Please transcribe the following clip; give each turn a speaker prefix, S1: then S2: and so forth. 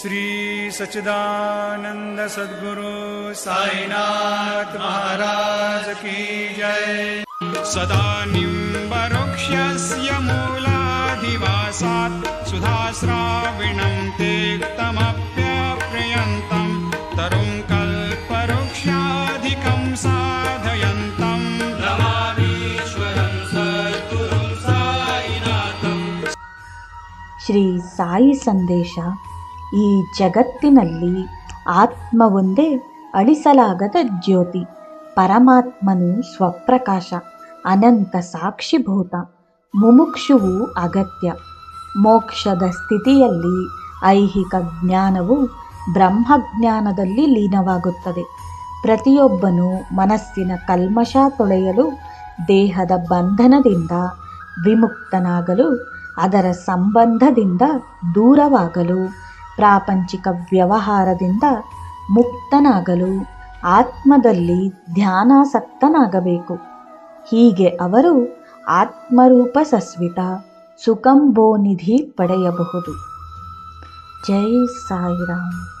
S1: श्रीसच्चिदानन्द सद्गुरु साईनाथ महाराज की जय। सदा निक्षस्य मूलाधिवासात् सुधाश्राविणं ते तमप्यप्रयन्तम् तरुङ्कल्पवृक्षाधिकम् साधयन्तम्
S2: श्री साई सन्देश ಈ ಜಗತ್ತಿನಲ್ಲಿ ಆತ್ಮವೊಂದೇ ಅಳಿಸಲಾಗದ ಜ್ಯೋತಿ, ಪರಮಾತ್ಮನು ಸ್ವಪ್ರಕಾಶ, ಅನಂತ ಸಾಕ್ಷಿಭೂತ, ಮುಮುಕ್ಷುವು ಅಗತ್ಯ. ಮೋಕ್ಷದ ಸ್ಥಿತಿಯಲ್ಲಿ ಐಹಿಕ ಜ್ಞಾನವು ಬ್ರಹ್ಮಜ್ಞಾನದಲ್ಲಿ ಲೀನವಾಗುತ್ತದೆ. ಪ್ರತಿಯೊಬ್ಬನು ಮನಸ್ಸಿನ ಕಲ್ಮಶ ತೊಳೆಯಲು, ದೇಹದ ಬಂಧನದಿಂದ ವಿಮುಕ್ತನಾಗಲು, ಅದರ ಸಂಬಂಧದಿಂದ ದೂರವಾಗಲು ಪ್ರಾಪಂಚಿಕ ವ್ಯವಹಾರದಿಂದ ಮುಕ್ತನಾಗಲು ಆತ್ಮದಲ್ಲಿ ಧ್ಯಾನಾಸಕ್ತನಾಗಬೇಕು. ಹೀಗೆ ಅವರು ಆತ್ಮರೂಪ ಸಸ್ವಿತ ಸುಖಂಬೋನಿಧಿ ಪಡೆಯಬಹುದು. ಜೈ ಸಾಯಿರಾಮ್.